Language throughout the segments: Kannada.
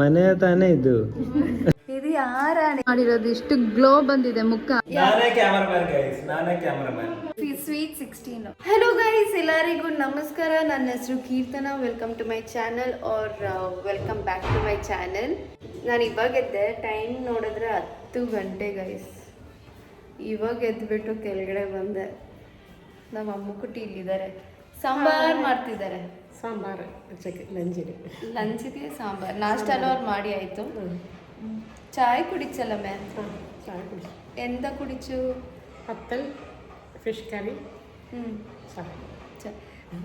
ಮನೆ ತಾನೇ ಇದು. ಇದು ಯಾರ ಮಾಡಿರೋದು ಇಷ್ಟು ಗ್ಲೋ ಬಂದಿದೆ ಮುಖ. ನಾನೇ ಕ್ಯಾಮರಾಮನ್ ಗೈಸ್ ನಾನೇ cameraman sweet sixteen hello guys ಎಲ್ಲರಿಗೂ ನಮಸ್ಕಾರ. ನನ್ನ ಹೆಸರು Keerthana. Welcome to my channel R welcome back to my channel ನಾನು ಇವಾಗ ಎದ್ದೆ. ಟೈಮ್ ನೋಡಿದ್ರೆ ಹತ್ತು ಗಂಟೆ ಗೈಸ್ ಇವಾಗ ಎದ್ಬಿಟ್ಟು ಕೆಳಗಡೆ ಬಂದೆ. ನಮ್ಮ ಅಮ್ಮ ಕುಟ್ಟಿ ಇಲ್ಲಿದ್ದಾರೆ. ಸಾಂಬಾರ್ ಮಾಡ್ತಿದ್ದಾರೆ. ಸಾಂಬಾರು. ಚಕ್ಕೆ ಲಂಜಿಗೆ ಲಂಚ್ಗೆ ಸಾಂಬಾರ್. ನಾಷ್ಟಲ್ಲ ಅವ್ರು ಮಾಡಿ ಆಯಿತು. ಚಾಯ್ ಕುಡಿಚಲ್ಲ ಮ್ಯಾಮ್? ಚಾಯ್ ಕುಡಿ ಎಂತ ಕುಡಿಚು? ಪತ್ತಲ್ ಫಿಶ್ ಕರಿ. ಹ್ಞೂ ಚಾಯ್ ಚ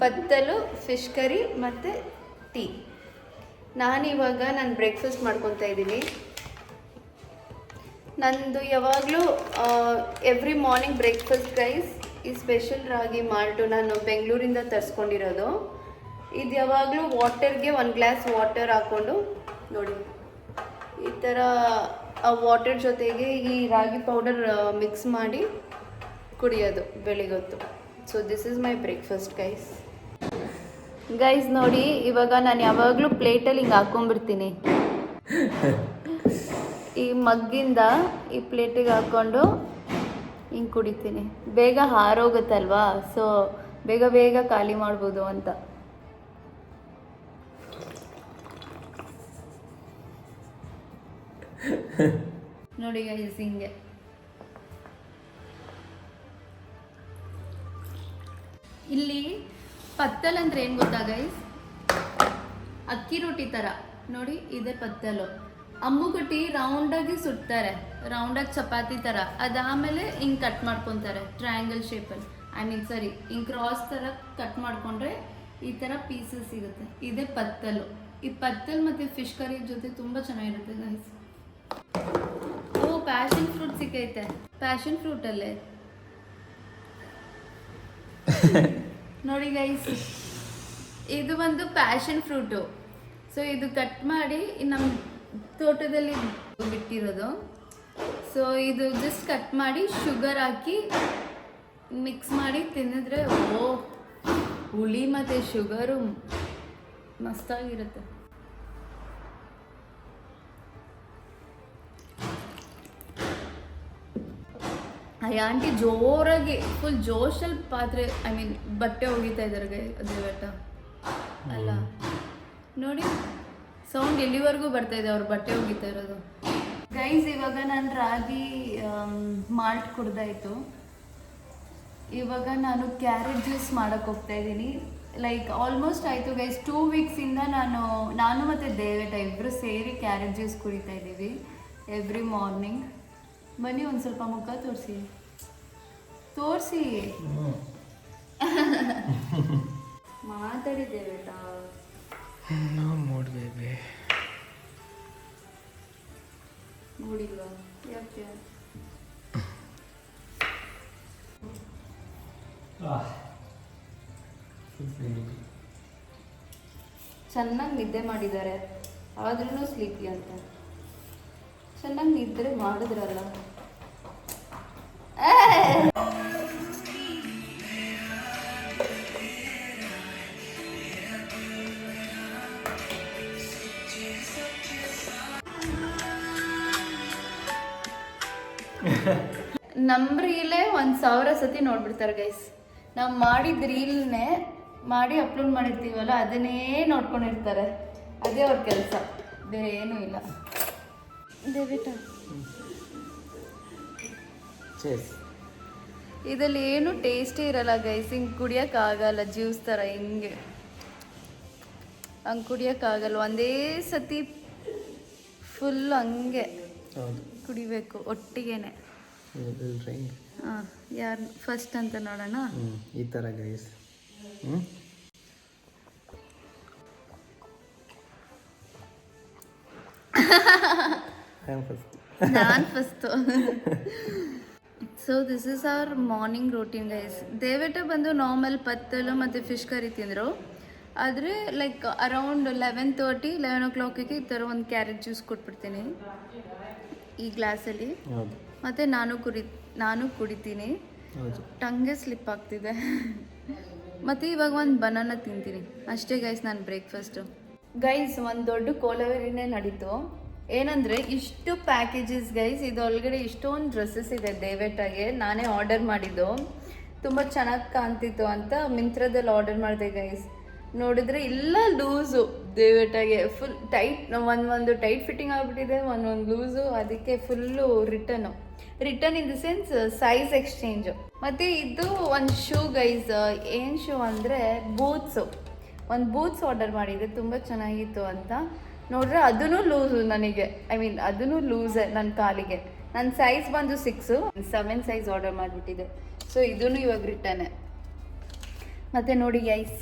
ಬತ್ತಲು ಫಿಶ್ ಕರಿ ಮತ್ತು ಟೀ. ನಾನಿವಾಗ ನಾನು ಬ್ರೇಕ್ಫಾಸ್ಟ್ ಮಾಡ್ಕೊತಾ ಇದ್ದೀನಿ. ನಂದು ಯಾವಾಗಲೂ ಎವ್ರಿ ಮಾರ್ನಿಂಗ್ ಬ್ರೇಕ್ಫಾಸ್ಟ್ ಗೈಸ್ ಈ ಸ್ಪೆಷಲ್ ರಾಗಿ ಮಾಲ್ಟು ನಾನು ಬೆಂಗಳೂರಿಂದ ತರಿಸ್ಕೊಂಡಿರೋದು. ಇದು ಯಾವಾಗಲೂ ವಾಟರ್ಗೆ ಒಂದು ಗ್ಲಾಸ್ ವಾಟರ್ ಹಾಕ್ಕೊಂಡು ನೋಡಿ. ಈ ಥರ ಆ ವಾಟರ್ ಜೊತೆಗೆ ಈ ರಾಗಿ ಪೌಡರ್ ಮಿಕ್ಸ್ ಮಾಡಿ ಕುಡಿಯೋದು ಬೆಳಿಗ್ಗೆ so this is my breakfast guys guys ನೋಡಿ, ಇವಾಗ ನಾನು ಯಾವಾಗಲೂ ಪ್ಲೇಟಲ್ಲಿ ಹಿಂಗೆ ಹಾಕೊಂಡ್ಬಿಡ್ತೀನಿ ಈ ಮಗ್ಗಿಂದ ಈ ಪ್ಲೇಟಿಗೆ ಹಾಕ್ಕೊಂಡು ಹಿಂಗೆ ಕುಡಿತೀನಿ. ಬೇಗ ಹಾರೋಗುತ್ತಲ್ವಾ? ಸೊ ಬೇಗ ಬೇಗ ಖಾಲಿ ಮಾಡ್ಬೋದು ಅಂತ. ನೋಡಿ ಗೈಸ್ ಹಿಂಗೆ. ಇಲ್ಲಿ ಪತ್ತಲ್ ಅಂದ್ರೆ ಏನು ಗೊತ್ತಾ ಗೈಸ್ ಅಕ್ಕಿ ರೊಟ್ಟಿ ತರ. ನೋಡಿ, ಇದೆ ಪತ್ತಲು. ಅಮ್ಮುಗುಟ್ಟಿ ರೌಂಡಾಗಿ ಸುಡ್ತಾರೆ ರೌಂಡಾಗಿ ಚಪಾತಿ ತರ. ಅದಾದಮೇಲೆ ಹಿಂಗ್ ಕಟ್ ಮಾಡ್ಕೊತಾರೆ. ಟ್ರಯಾಂಗಲ್ ಶೇಪಲ್ಲಿ ಐ ಮೀನ್ ಸರಿ ಹಿಂಗ್ ಕ್ರಾಸ್ ಥರ ಕಟ್ ಮಾಡ್ಕೊಂಡ್ರೆ ಈ ತರ ಪೀಸಸ್ ಸಿಗುತ್ತೆ. ಇದೆ ಪತ್ತಲು. ಈ ಪತ್ತಲ್ ಮತ್ತೆ ಫಿಶ್ ಕರಿ ಜೊತೆ ತುಂಬಾ ಚೆನ್ನಾಗಿರುತ್ತೆ ಗೈಸ್ ಓ ಪ್ಯಾಷನ್ ಫ್ರೂಟ್ ಸಿಕ್ಕೈತೆ. ಪ್ಯಾಷನ್ ಫ್ರೂಟಲ್ಲೇ ನೋಡಿ ಗೈಸ್ ಇದು ಒಂದು ಪ್ಯಾಷನ್ ಫ್ರೂಟು ಸೊ ಇದು ಕಟ್ ಮಾಡಿ ನಮ್ಮ ತೋಟದಲ್ಲಿ ಬಿಟ್ಟಿರೋದು. ಸೊ ಇದು ಜಸ್ಟ್ ಕಟ್ ಮಾಡಿ ಶುಗರ್ ಹಾಕಿ ಮಿಕ್ಸ್ ಮಾಡಿ ತಿನ್ನಿದ್ರೆ ಓ, ಹುಳಿ ಮತ್ತು ಶುಗರು ಮಸ್ತಾಗಿರುತ್ತೆ. ಆ ಆಂಟಿ ಜೋರಾಗಿ ಫುಲ್ ಜೋಶಲ್ಲಿ ಪಾತ್ರೆ ಐ ಮೀನ್ ಬಟ್ಟೆ ಒಗಿತಾ ಇದ್ದಾರೆ ಗೈ ಅಲ್ಲ. ನೋಡಿ ಸೌಂಡ್ ಎಲ್ಲಿವರೆಗೂ ಬರ್ತಾ ಇದೆ ಅವ್ರು ಬಟ್ಟೆ ಒಗಿತಾ ಇರೋದು? ಗೈಸ್ ಇವಾಗ ನಾನು ರಾಗಿ ಮಾಲ್ಟ್ ಕುಡ್ದಾಯ್ತು ಇವಾಗ ನಾನು ಕ್ಯಾರೆಟ್ ಜ್ಯೂಸ್ ಮಾಡಕ್ಕೆ ಹೋಗ್ತಾ ಇದ್ದೀನಿ. ಲೈಕ್ ಆಲ್ಮೋಸ್ಟ್ ಆಯಿತು ಗೈಸ್ ಟೂ ವೀಕ್ಸಿಂದ ನಾನು ನಾನು ಮತ್ತು ದೇವೇಟ ಇಬ್ಬರು ಸೇರಿ ಕ್ಯಾರೆಟ್ ಜ್ಯೂಸ್ ಕುಡಿತಾ ಇದ್ದೀವಿ. ಎವ್ರಿ ಮಾರ್ನಿಂಗ್ ಬನ್ನಿ ಒಂದು ಸ್ವಲ್ಪ ಮುಖ ತೋರಿಸಿ. ತೋರಿಸಿ. ಮಾತಾಡಿದ್ದೆ ಬೇಟಾ ಮೂಡ್ ಬೇಬಿ. ನೋಡಿಲ್ವಾ ಯಾಕೆ? ಚೆನ್ನಾಗಿ ನಿದ್ದೆ ಮಾಡಿದ್ದಾರೆ. ಆದ್ರೂ ಸ್ಲೀಪಿ ಅಂತ. ಚೆನ್ನಾಗಿ ನಿದ್ರೆ ಮಾಡಿದ್ರಲ್ಲ. ನಮ್ಮ ರೀಲೇ ಒಂದು ಸಾವಿರ ಸತಿ ನೋಡ್ಬಿಡ್ತಾರೆ ಗೈಸ್ ನಾವು ಮಾಡಿದ ರೀಲ್ನೇ ಮಾಡಿ ಅಪ್ಲೋಡ್ ಮಾಡಿರ್ತೀವಲ್ಲ ಅದನ್ನೇ ನೋಡ್ಕೊಂಡಿರ್ತಾರೆ. ಅದೇ ಅವ್ರ ಕೆಲಸ. ಬೇರೆ ಏನೂ ಇಲ್ಲ. ದೇವಿಟ ಚೇಸ್ ಇದರಲ್ಲಿ ಏನು ಟೇಸ್ಟೇ ಇರಲ್ಲ ಗೈಸ್ ಹಿಂಗೆ ಕುಡಿಯೋಕ್ಕಾಗಲ್ಲ ಜ್ಯೂಸ್ ಥರ ಹಿಂಗೆ. ಹಂಗೆ ಕುಡಿಯೋಕ್ಕಾಗಲ್ಲ ಒಂದೇ ಸತಿ ಫುಲ್ ಹಂಗೆ. ಕುಡಿಬೇಕು ಒಟ್ಟಿಗೆನೆ. ಹಾಂ ಯಾರು ಫಸ್ಟ್ ಅಂತ ನೋಡೋಣ? ಈ ಥರ ಗೈಸ್ ಹ್ಞೂ ನಾನು first so this is our morning routine guys ದಯವಿಟ್ಟು ಬಂದು ನಾರ್ಮಲ್ ಪತ್ತಲು ಮತ್ತು ಫಿಶ್ ಕರಿ ತಿಂದರು. ಆದರೆ like around eleven thirty eleven ಓ ಕ್ಲಾಕಿಗೆ ಈ ಥರ ಒಂದು ಕ್ಯಾರೆಟ್ ಜ್ಯೂಸ್ ಕೊಟ್ಬಿಡ್ತೀನಿ. ಈ ಗ್ಲಾಸಲ್ಲಿ. ಮತ್ತು ನಾನು ಕುಡಿ ನಾನು ಕುಡಿತೀನಿ. ಟಂಗೆ ಸ್ಲಿಪ್ ಆಗ್ತಿದೆ. ಮತ್ತು ಇವಾಗ ಒಂದು ಬನಾನ ತಿಂತೀನಿ. ಅಷ್ಟೇ ಗೈಸ್ ನಾನು ಬ್ರೇಕ್ಫಾಸ್ಟು ಗೈಸ್ ಒಂದು ದೊಡ್ಡ ಕೋಲವೇರಿನೇ ನಡೀತು. ಏನಂದರೆ ಇಷ್ಟು ಪ್ಯಾಕೇಜಸ್ ಗೈಸ್ ಇದು ಒಳಗಡೆ ಇಷ್ಟೊಂದು ಡ್ರೆಸ್ಸಸ್ ಇದೆ ದೇವೇಟಾಗೆ ನಾನೇ ಆರ್ಡರ್ ಮಾಡಿದ್ದು. ತುಂಬ ಚೆನ್ನಾಗಿ ಕಾಣ್ತಿತ್ತು ಅಂತ ಮಿಂತ್ರದಲ್ಲಿ ಆರ್ಡರ್ ಮಾಡಿದೆ ಗೈಸ್ ನೋಡಿದ್ರೆ ಇಲ್ಲ ಲೂಸು. ದೇವಟಾಗೆ ಫುಲ್ ಟೈಟ್ ಒಂದು ಒಂದು ಟೈಟ್ ಫಿಟ್ಟಿಂಗ್ ಆಗಿಬಿಟ್ಟಿದೆ ಒಂದೊಂದು ಲೂಸು, ಅದಕ್ಕೆ full return return in the sense size exchange ಮತ್ತು ಇದು ಒಂದು ಶೂ ಗೈಸ್ ಏನು ಶೂ ಅಂದರೆ ಬೂತ್ಸು ಒಂದು ಬೂತ್ಸ್ ಆರ್ಡರ್ ಮಾಡಿದ್ದೆ ತುಂಬ ಚೆನ್ನಾಗಿತ್ತು ಅಂತ. ನೋಡ್ರೆ ಅದೂ ಲೂಸು ನನಗೆ. ಐ ಮೀನ್ ಅದೂ ಲೂಸೆ ನನ್ನ ಕಾಲಿಗೆ. ನನ್ನ ಸೈಜ್ ಬಂದು ಸಿಕ್ಸು ಸೆವೆನ್ ಸೈಜ್ ಆರ್ಡರ್ ಮಾಡಿಬಿಟ್ಟಿದೆ. ಸೊ ಇದೂ ಇವಾಗ ರಿಟರ್ನೆ ಮತ್ತು ನೋಡಿ ಗೈಸ್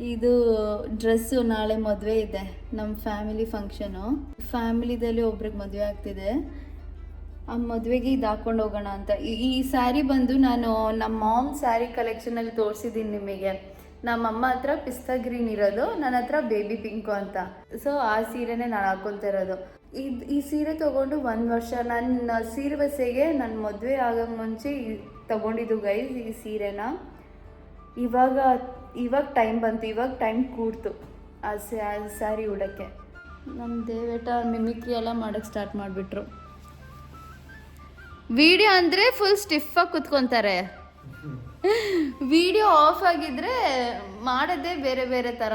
ಇದು ಡ್ರೆಸ್ಸು ನಾಳೆ ಮದುವೆ ಇದೆ, ನಮ್ಮ ಫ್ಯಾಮಿಲಿ ಫಂಕ್ಷನು. ಫ್ಯಾಮಿಲಿದಲ್ಲಿ ಒಬ್ರಿಗೆ ಮದುವೆ ಆಗ್ತಿದೆ. ಆ ಮದುವೆಗೆ ಇದು ಹಾಕೊಂಡು ಹೋಗೋಣ ಅಂತ. ಈ- ಸ್ಯಾರಿ ಬಂದು ನಾನು ನಮ್ಮ ಮಾಮ್ ಸ್ಯಾರಿ ಕಲೆಕ್ಷನಲ್ಲಿ ತೋರಿಸಿದ್ದೀನಿ ನಿಮಗೆ. ನಮ್ಮ ಅಮ್ಮ ಹತ್ರ ಪಿಸ್ತಾ ಗ್ರೀನ್ ಇರೋದು, ನನ್ನ ಹತ್ರ ಬೇಬಿ ಪಿಂಕು ಅಂತ. ಸೊ ಆ ಸೀರೆನೇ ನಾನು ಹಾಕೊತಾ ಇದು ಈ ಸೀರೆ ತೊಗೊಂಡು ಒಂದು ವರ್ಷ ನನ್ನ ಸೀರೆ ಬಸ್ಸೆಗೆ ನನ್ನ ಮದುವೆ ಆಗೋ ಮುಂಚೆ ತಗೊಂಡಿದ್ದು ಗೈಸ್ ಈ ಸೀರೆನ. ಇವಾಗ ಇವಾಗ ಟೈಮ್ ಬಂತು ಇವಾಗ ಟೈಮ್ ಕೂಡ್ತು ಆ ಸ್ಯಾರಿ ಉಡೋಕ್ಕೆ. ನಮ್ಮ ದೇವೇಟ ಮಿಮಿಕ್ರಿ ಎಲ್ಲ ಮಾಡೋಕ್ಕೆ ಸ್ಟಾರ್ಟ್ ಮಾಡಿಬಿಟ್ರು. ವಿಡಿಯೋ ಅಂದರೆ ಫುಲ್ ಸ್ಟಿಫಾಗಿ ಕುತ್ಕೊತಾರೆ. ವಿಡಿಯೋ ಆಫ್ ಆಗಿದ್ರೆ ಮಾಡೋದೇ ಬೇರೆ ಬೇರೆ ಥರ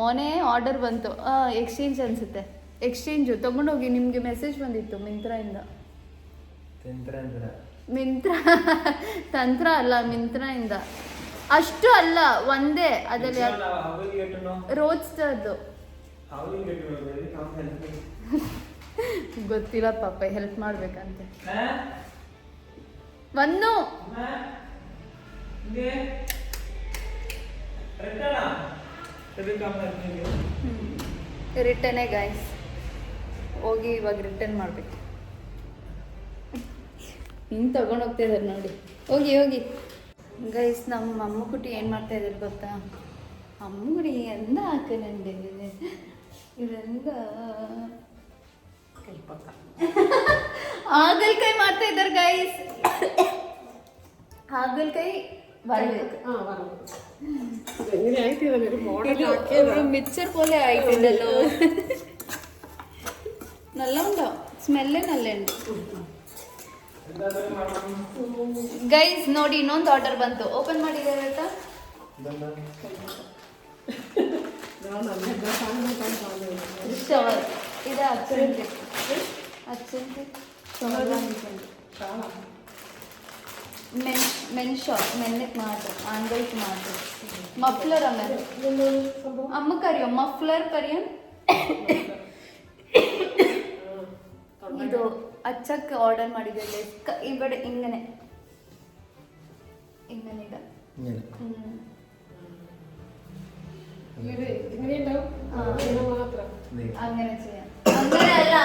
ಮೊನ್ನೆ ಆರ್ಡರ್ ಬಂತು. ಎಕ್ಸ್ಚೇಂಜ್ ಅನಿಸುತ್ತೆ. ಎಕ್ಸ್ಚೇಂಜು ತೊಗೊಂಡೋಗಿ ನಿಮಗೆ ಮೆಸೇಜ್ ಬಂದಿತ್ತು ಮಿಂತ್ರಾಯಿಂದ. ತಿಂತ್ರ ಮಿಂತ್ರ ತಂತ್ರ ಅಲ್ಲ ಮಿಂತ್ರದಿಂದ ಅಷ್ಟು ಅಲ್ಲ ಒಂದೇ ಅದರಲ್ಲಿ ರೋಜ್ದು ಗೊತ್ತಿಲ್ಲ ಪಾಪ ಹೆಲ್ಪ್ ಮಾಡ್ಬೇಕಂತೆ. ಒಂದು ರಿಟರ್ನೇ ಗಾಯ್ಸ್ ಹೋಗಿ? ಇವಾಗ ರಿಟರ್ನ್ ಮಾಡ್ಬೇಕು. ಹಿಂಗೆ ತಗೊಂಡು ಹೋಗ್ತಾ ಇದಾರೆ ನೋಡಿ ಹೋಗಿ ಹೋಗಿ ಗೈಸ್ ನಮ್ಮ ಅಮ್ಮಕುಟಿ ಏನು ಮಾಡ್ತಾ ಇದ್ದಾರೆ ಗೊತ್ತಾ ಅಮ್ಮಗುಡಿ ಎಂದ ಹಾಕನಂಡೆ ಇವೆಂದ ಕೈಪಕ್ಕ ಹಾಗಲ್ಕಾಯಿ ಮಾಡ್ತಾ ಇದ್ದಾರೆ ಗೈಸ್ ಹಾಗಲ್ಕಾಯಿ ಬರಬೇಕು ആ പറഞ്ഞു എങ്ങനെ ആയിട്ടില്ല ഒരു മോഡൽ ಇದು ഒരു മിക്സർ പോലെ ആയിട്ടുണ്ടല്ലോ നല്ല ഉണ്ടോ സ്മെല്ല് നല്ല ഉണ്ട് ಗೈಸ್ ನೋಡಿ ಇನ್ನೊಂದು ಆರ್ಡರ್ ಬಂತು. ಓಪನ್ ಮಾಡಿದ್ದಾರೆ ಆಯ್ತಾ? ಶವರ್ ಇದು ಅಚ್ಚಂತೆ ಅಚ್ಚಂತೆ ಮೆನ್ ಮೆನ್ ಶಾಪ್ ಮೆನ್ನಕ್ಕೆ ಮಾತ್ರ ಆನ್ಗೈಗೆ ಮಾತ್ರ ಮಫ್ಲರ್ ಆಮೇಲೆ ಅಮ್ಮ ಕರಿಯೋ ಮಫ್ಲರ್ ಕರಿಯೋ ಇದು ಅಚ್ಚಕ್ಕೆ ಆರ್ಡರ್ ಮಾಡಿದ್ದೆ ഇവിടെ ഇങ്ങനെ ഇങ്ങനെ ഇടാം ഇങ്ങനെ ഉം. ഇങ്ങനെയുണ്ടാവും ആ. ഇങ്ങനെ മാത്രം ദേ. അങ്ങനെ ചെയ്യാം അങ്ങനെ അല്ല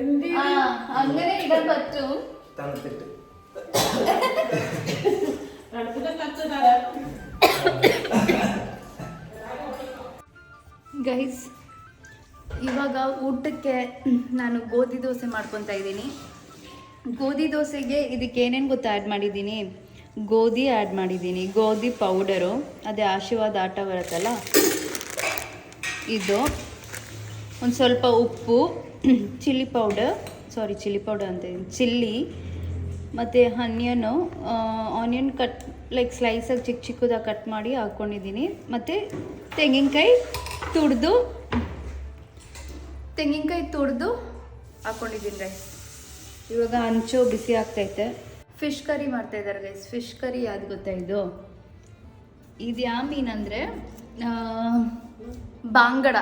എന്ത് ആ അങ്ങനെ ഇടാൻ പറ്റും തണുത്തിട്ട് അടുപ്പിന്റെ സ്ഥലത്ത് തരാം ಗೈಸ್ ಇವಾಗ ಊಟಕ್ಕೆ ನಾನು ಗೋಧಿ ದೋಸೆ ಮಾಡ್ಕೊತಾ ಇದ್ದೀನಿ. ಗೋಧಿ ದೋಸೆಗೆ ಇದಕ್ಕೆ ಏನೇನು ಗೊತ್ತಾ ಆ್ಯಡ್ ಮಾಡಿದ್ದೀನಿ? ಗೋಧಿ ಆ್ಯಡ್ ಮಾಡಿದ್ದೀನಿ. ಗೋಧಿ ಪೌಡರು ಅದೇ ಆಶೀರ್ವಾದ ಆಟ ಬರುತ್ತಲ್ಲ? ಇದು. ಒಂದು ಸ್ವಲ್ಪ ಉಪ್ಪು chilli powder sorry chilli powder ಅಂತ ಚಿಲ್ಲಿ ಮತ್ತು ಆನಿಯನು ಆನಿಯನ್ ಕಟ್ ಲೈಕ್ ಸ್ಲೈಸಾಗಿ ಚಿಕ್ಕ ಚಿಕ್ಕದಾಗಿ ಕಟ್ ಮಾಡಿ ಹಾಕ್ಕೊಂಡಿದ್ದೀನಿ ಮತ್ತು ತೆಂಗಿನಕಾಯಿ ತುರಿದು ತೆಂಗಿನಕಾಯಿ ತುರಿದು ಹಾಕ್ಕೊಂಡಿದ್ದೀನಿ ರೈಸ್ ಇವಾಗ ಹಂಚು ಬಿಸಿ ಆಗ್ತೈತೆ. ಫಿಶ್ ಕರಿ ಮಾಡ್ತಾ ಇದ್ದಾರೆ ಗೈಸ್ ಫಿಶ್ ಕರಿ ಯಾವ್ದು ಗೊತ್ತಾ ಇದು? ಇದು ಯಾವ ಮೀನಂದರೆ ಬಾಂಗಡ.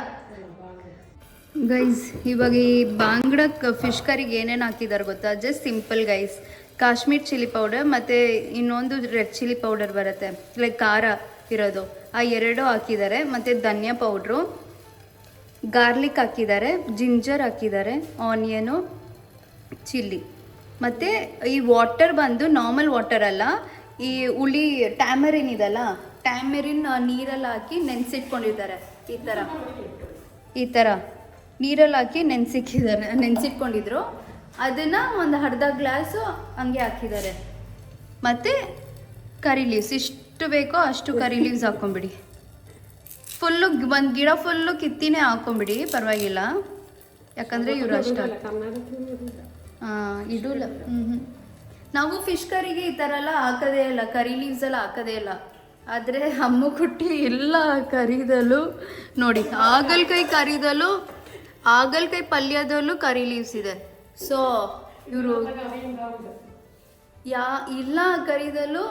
ಗೈಸ್ ಇವಾಗ ಈ ಬಾಂಗಡ ಫಿಶ್ ಕರಿಗೆ ಏನೇನು ಹಾಕಿದ್ದಾರೆ ಗೊತ್ತಾ? Just simple guys Kashmir chilli powder ಮತ್ತು ಇನ್ನೊಂದು ರೆಡ್ ಚಿಲ್ಲಿ ಪೌಡರ್ ಬರುತ್ತೆ. ಲೈಕ್ ಖಾರ ಇರೋದು. ಆ ಎರಡು ಹಾಕಿದ್ದಾರೆ. ಮತ್ತು ಧನಿಯಾ ಪೌಡ್ರು ಗಾರ್ಲಿಕ್ ಹಾಕಿದ್ದಾರೆ, ಜಿಂಜರ್ ಹಾಕಿದ್ದಾರೆ, ಆನಿಯನು, ಚಿಲ್ಲಿ. ಮತ್ತು ಈ ವಾಟರ್ ಬಂದು ನಾರ್ಮಲ್ ವಾಟರ್ ಅಲ್ಲ, ಈ ಹುಳಿ ಟ್ಯಾಮರಿನ್ ಇದಲ್ಲ ಟ್ಯಾಮರಿನ್ ನೀರಲ್ಲಿ ಹಾಕಿ ನೆನೆಸಿಟ್ಕೊಂಡಿದ್ದಾರೆ, ಈ ಥರ. ಈ ಥರ. ನೀರಲ್ಲಿ ಹಾಕಿ ನೆನೆಸಿಕ್ಕಿದ್ದಾರೆ ನೆನೆಸಿಟ್ಕೊಂಡಿದ್ರು. ಅದನ್ನು ಒಂದು ಅರ್ಧ ಗ್ಲಾಸು ಹಂಗೆ ಹಾಕಿದ್ದಾರೆ. ಮತ್ತು ಕರಿ ಲೀವ್ಸ್ ಇಷ್ಟು ಬೇಕೋ ಅಷ್ಟು ಕರಿ ಲೀವ್ಸ್ ಹಾಕೊಂಬಿಡಿ. ಫುಲ್ಲು ಒಂದು ಗಿಡ ಫುಲ್ಲು ಕಿತ್ತಿನೇ ಹಾಕೊಂಬಿಡಿ, ಪರವಾಗಿಲ್ಲ. ಯಾಕಂದರೆ ಇವರು ಅಷ್ಟ. ಹಾಂ ಇದು ಹ್ಞೂ ನಾವು ಫಿಶ್ ಕರಿಗೆ ಈ ಥರ ಎಲ್ಲ ಹಾಕೋದೇ ಇಲ್ಲ ಕರಿ ಲೀವ್ಸ್ ಎಲ್ಲ ಹಾಕೋದೇ ಇಲ್ಲ. ಆದರೆ ಅಮ್ಮ ಕುಟ್ಟಿ ಎಲ್ಲ ಕರಿದಲ್ಲೂ, ನೋಡಿ ಆಗಲ್ಕಾಯಿ ಕರಿದಲ್ಲೂ ಆಗಲ್ಕಾಯಿ ಪಲ್ಯದಲ್ಲೂ ಕರಿ ಲೀವ್ಸ್ ಇದೆ. ಸೊ ಇವರು ಯಾ, ಇಲ್ಲ ಕರಿದಲ್ಲೂ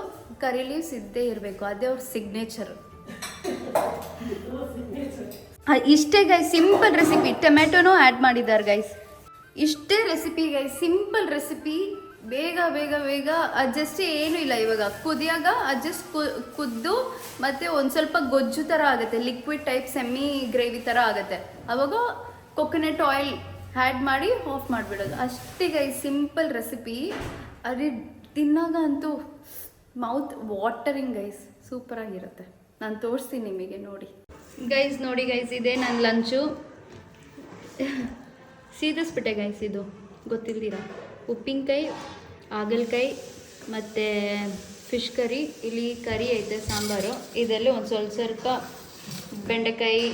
ಕರಿ ಲೀವ್ಸ್ ಇದ್ದೇ ಇರಬೇಕು. ಅದೇ ಅವ್ರ ಸಿಗ್ನೇಚರ್ ಇಷ್ಟೇ ಗೈಸ್ ಸಿಂಪಲ್ ರೆಸಿಪಿ ಟೊಮೆಟೊನೂ ಆ್ಯಡ್ ಮಾಡಿದ್ದಾರೆ ಗೈಸ್ ಇಷ್ಟೇ ರೆಸಿಪಿ ಗೈಸ್ ಸಿಂಪಲ್ ರೆಸಿಪಿ ಬೇಗ ಬೇಗ ಬೇಗ ಅಡ್ಜಸ್ಟ್ ಏನೂ ಇಲ್ಲ ಇವಾಗ. ಕುದಿಯಾಗ ಅಡ್ಜಸ್ಟ್ ಕುದ್ದು ಮತ್ತು ಒಂದು ಸ್ವಲ್ಪ ಗೊಜ್ಜು ಥರ ಆಗುತ್ತೆ. ಲಿಕ್ವಿಡ್ ಟೈಪ್ ಸೆಮಿ ಗ್ರೇವಿ ಥರ ಆಗುತ್ತೆ. ಅವಾಗ ಕೊಕೊನೆಟ್ ಆಯಿಲ್ ಆ್ಯಡ್ ಮಾಡಿ ಆಫ್ ಮಾಡಿಬಿಡೋದು. ಅಷ್ಟೇ ಗೈಸ್ ಸಿಂಪಲ್ ರೆಸಿಪಿ ಅದೇ ತಿನ್ನಾಗ ಅಂತೂ ಮೌತ್ ವಾಟರಿಂಗ್ ಗೈಸ್ ಸೂಪರಾಗಿರುತ್ತೆ ನಾನು ತೋರಿಸ್ತೀನಿ ನಿಮಗೆ ನೋಡಿ. ಗೈಸ್ ನೋಡಿ ಗೈಸ್ ಇದೆ ನನ್ನ ಲಂಚು ಸೀದಿಸ್ಬಿಟ್ಟೆ ಗೈಸ್ ಇದು. ಗೊತ್ತಿಲ್ದಿರ? ಉಪ್ಪಿನಕಾಯಿ ಹಾಗಲಕಾಯಿ ಮತ್ತು ಫಿಶ್ ಕರಿ ಇಲ್ಲಿ ಕರಿ ಐತೆ ಸಾಂಬಾರು. ಇದರಲ್ಲಿ ಒಂದು ಸ್ವಲ್ಪ ಸ್ವಲ್ಪ ಬೆಂಡೆಕಾಯಿ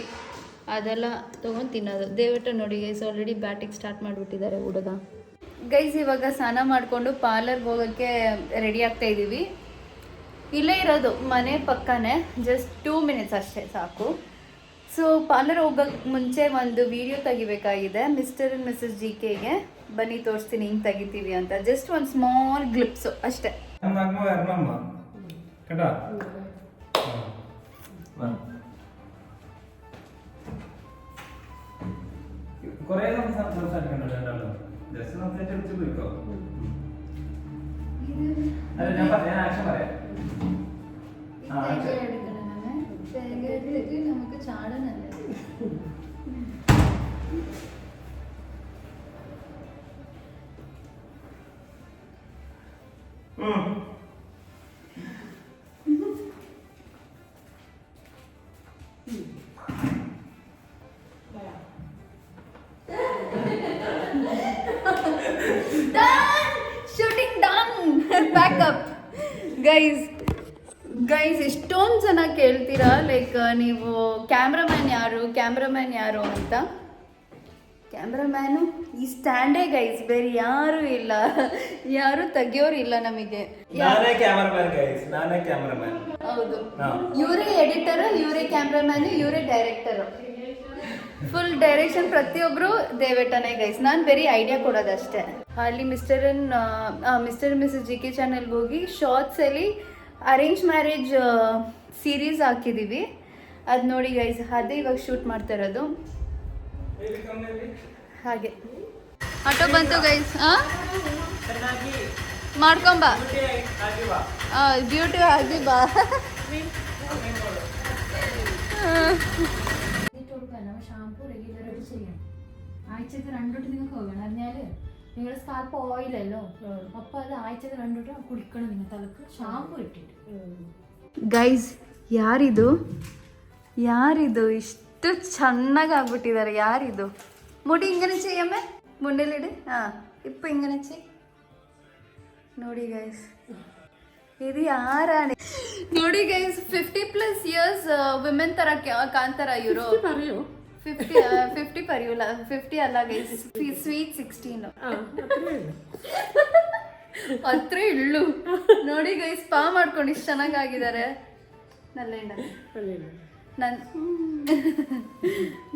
ಅದೆಲ್ಲ ತೊಗೊಂಡು ತಿನ್ನೋದು. ದಯವಿಟ್ಟು ನೋಡಿ ಗೈಸ್ ಆಲ್ರೆಡಿ ಬ್ಯಾಟಿಂಗ್ ಸ್ಟಾರ್ಟ್ ಮಾಡಿಬಿಟ್ಟಿದ್ದಾರೆ ಹುಡುಗ. ಗೈಸ್ ಇವಾಗ ಸ್ನಾನ ಮಾಡಿಕೊಂಡು ಪಾರ್ಲರ್ಗೆ ಹೋಗೋಕ್ಕೆ ರೆಡಿ ಆಗ್ತಾ ಇದ್ದೀವಿ ಇಲ್ಲೇ ಇರೋದು ಮನೆ ಪಕ್ಕನೇ ಜಸ್ಟ್ ಟೂ ಮಿನಿಟ್ಸ್ ಅಷ್ಟೇ ಸಾಕು ಸೊ ಪಾರ್ಲರ್ ಹೋಗೋಕ್ಕೆ ಮುಂಚೆ ಒಂದು video ತೆಗಿಬೇಕಾಗಿದೆ mister and Mrs G ಕೆಗೆ ಬನ್ನಿ ತೋರಿಸ್ತೀನಿ ಹಿಂಗೆ ತೆಗಿತೀವಿ ಅಂತ ಜಸ್ಟ್ ಒಂದು ಸ್ಮಾಲ್ ಗ್ಲಿಪ್ಸು ಅಷ್ಟೇ ನಮ್ಮ ಅಮ್ಮ ವರಣಮ್ಮ കേട്ടോ കൊറേ നമുക്ക് സംസാരിക്കണ്ടോ രണ്ടാളും ജസ്റ്റ് സംസാരിച്ചു പോയിക്കോ അല്ല ഞാൻ പറയാം ആക്ഷൻ പറയാം എടുക്കണമെന്ന് തേങ്ങ എടുത്തിട്ട് നമുക്ക് ചാട നല്ലത് Done! Shooting done! Back up. Guys, guys ಎಷ್ಟೊಂದು ಜನ ಕೇಳ್ತೀರಾ? ಲೈಕ್ ನೀವು ಕ್ಯಾಮ್ರಾಮ್ಯಾನ್ ಯಾರು? ಕ್ಯಾಮ್ರಾಮ್ಯಾನ್ ಯಾರು ಅಂತ? ಕ್ಯಾಮ್ರಾಮ್ಯಾನು ಈ ಸ್ಟ್ಯಾಂಡೇ ಗೈಸ್ ಬೇರೆ ಯಾರು ಇಲ್ಲ. ಯಾರು ತೆಗಿಯೋರು ಇಲ್ಲ ನಮಗೆ. ನಾನೇ ಗೈಸ್ ನಾನೇ ಹೌದು. ಇವರೇ ಎಡಿಟರ್ ಇವರೇ ಕ್ಯಾಮ್ರಾಮ್ಯಾನ್ ಇವರೇ ಡೈರೆಕ್ಟರ್ ಫುಲ್ ಡೈರೆಕ್ಷನ್ ಪ್ರತಿಯೊಬ್ರು ದೇವೇಟನೇ ಗೈಸ್ ನಾನು ಬೇರೆ ಐಡಿಯಾ ಕೊಡೋದಷ್ಟೇ. ಅಲ್ಲಿ mister mister missus G K channel ಹೋಗಿ ಶಾರ್ಟ್ಸಲ್ಲಿ ಅರೇಂಜ್ ಮ್ಯಾರೇಜ್ ಸೀರೀಸ್ ಹಾಕಿದ್ದೀವಿ ಅದು ನೋಡಿ ಗೈಸ್ ಅದೇ ಇವಾಗ ಶೂಟ್ ಮಾಡ್ತಾ ಇರೋದು ಹಾಗೆ ಆಟೋ ಬಂತು ಗೈಸ್ ಹಾಂ ಮಾಡ್ಕೊಂಬ ಬ್ಯೂಟಿ ಆಗಿ ಬಾ നമ്മൾ ഷാമ്പു റെഗുലറായിട്ട് ചെയ്യണം ആഴ്ചക്ക് രണ്ടോട്ട് നിങ്ങൾക്ക് വേണം അറിഞ്ഞാല് നിങ്ങളുടെ സ്കാൽപ്പ് ഓയിലല്ലോ അപ്പൊ അത് ആഴ്ചക്ക് രണ്ടോട്ട് കുടിക്കണം നിങ്ങൾ തലക്ക് ഷാമ്പു ഇട്ടിട്ട് ಗೈಸ್ ಯಾರಿದು ಯಾರಿದು ಇಷ್ಟು ಚೆನ್ನಾಗಿ ಆಗ್ಬಿಟ್ಟಿದ್ದಾರೆ ಯಾರಿದು ಮುಡಿ ಹಿಂಗನೆ ಚೆಯ್ಯಮ್ಮೆ ಮುಂಡೆಲಿಡು ಹಾಂ ಇಪ್ಪ ಹಿಂಗನೆ ಚೆಯ್ ನೋಡಿ ಗೈಸ್ ಇದು ಯಾರಾಣಿ ನೋಡಿ guys fifty plus years women ತರ ಕ್ಯಾ- ಕಾಂತಾರ ಇವರು പറയോ ಫಿಫ್ಟಿ ಫಿಫ್ಟಿ ಪರ್ಯೂಲ ಫಿಫ್ಟಿ ಅಲ್ಲ ಗೈಸ್ ಸ್ವೀಟ್ ಸಿಕ್ಸ್ಟೀನು ಹತ್ರ ಇಳ್ಳು ನೋಡಿ ಗೈಸ್ ಸ್ಪಾ ಮಾಡ್ಕೊಂಡು ಇಷ್ಟು ಚೆನ್ನಾಗಾಗಿದ್ದಾರೆ ನಲ್ಲೆಂಡ ನನ್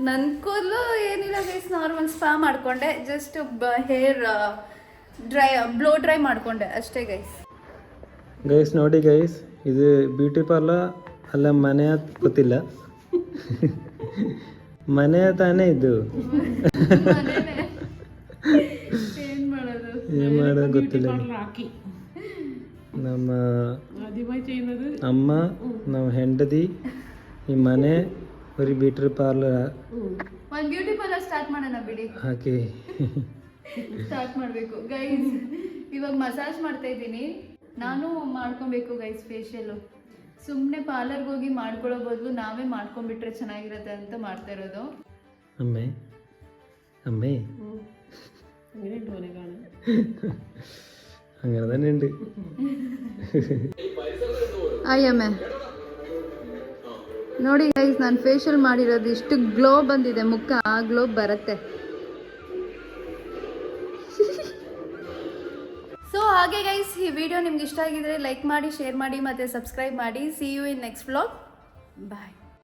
ನನ್ನ ಕೂದಲು ಏನಿಲ್ಲ ಗೈಸ್ ನಾರ್ಮಲ್ ಸ್ಪಾ ಮಾಡ್ಕೊಂಡೆ. Just hair dry blow dry ಮಾಡ್ಕೊಂಡೆ ಅಷ್ಟೇ ಗೈಸ್ ಗೈಸ್ ನೋಡಿ ಗೈಸ್ ಇದು ಬ್ಯೂಟಿ ಪಾರ್ಲರ್ ಅಲ್ಲ ಮನೆ ಗೊತ್ತಿಲ್ಲ. ಮನೆ ತಾನೇ ಇದು. ಏನ್ ಮಾಡೋದು? ಗೊತ್ತಿಲ್ಲ. ನಮ್ಮ ಅಮ್ಮ ನಮ್ಮ ಹೆಂಡತಿ ಈ ಮನೆ ಬರೀ ಬ್ಯೂಟಿ ಪಾರ್ಲರ್ ಒಂದು ಬ್ಯೂಟಿ ಪಾರ್ಲರ್ ಸ್ಟಾರ್ಟ್ ಮಾಡೋಣ ಬಿಡಿ. ಹಾಕಿ ಸ್ಟಾರ್ಟ್ ಮಾಡಬೇಕು. ಗೈಸ್ ಇವಾಗ ಮಸಾಜ್ ಮಾಡ್ತಾ ಇದ್ದೀನಿ. ನಾನು ಮಾಡ್ಕೊಬೇಕು ಗೈಸ್ ಫೇಶಿಯಲ್ ಸುಮ್ಮನೆ ಪಾರ್ಲರ್ಗೆ ಹೋಗಿ ಮಾಡ್ಕೊಳ್ಳೋ ಬದಲು ನಾವೇ ಮಾಡ್ಕೊಂಡ್ಬಿಟ್ರೆ ಚೆನ್ನಾಗಿರುತ್ತೆ ಅಂತ ಮಾಡ್ತಾ ಇರೋದು ಅಮ್ಮೆ ಅಮ್ಮೆ എങ്ങനെയുണ്ട് മോനെ കാണാൻ അങ്ങനെ തന്നെ ഉണ്ട് ಅಯ್ಯಮ್ಮೆ ನೋಡಿ ಗೈಸ್ ನಾನು ಫೇಶಿಯಲ್ ಮಾಡಿರೋದು ಇಷ್ಟು ಗ್ಲೋ ಬಂದಿದೆ ಮುಖ ಆ ಗ್ಲೋ ಬರುತ್ತೆ ಹಾಗೆ ಗೈಸ್ ಈ ವಿಡಿಯೋ ನಿಮ್ಗೆ ಇಷ್ಟ ಆಗಿದ್ರೆ ಲೈಕ್ ಮಾಡಿ ಶೇರ್ ಮಾಡಿ ಮತ್ತು ಸಬ್ಸ್ಕ್ರೈಬ್ ಮಾಡಿ. See you in next blog bye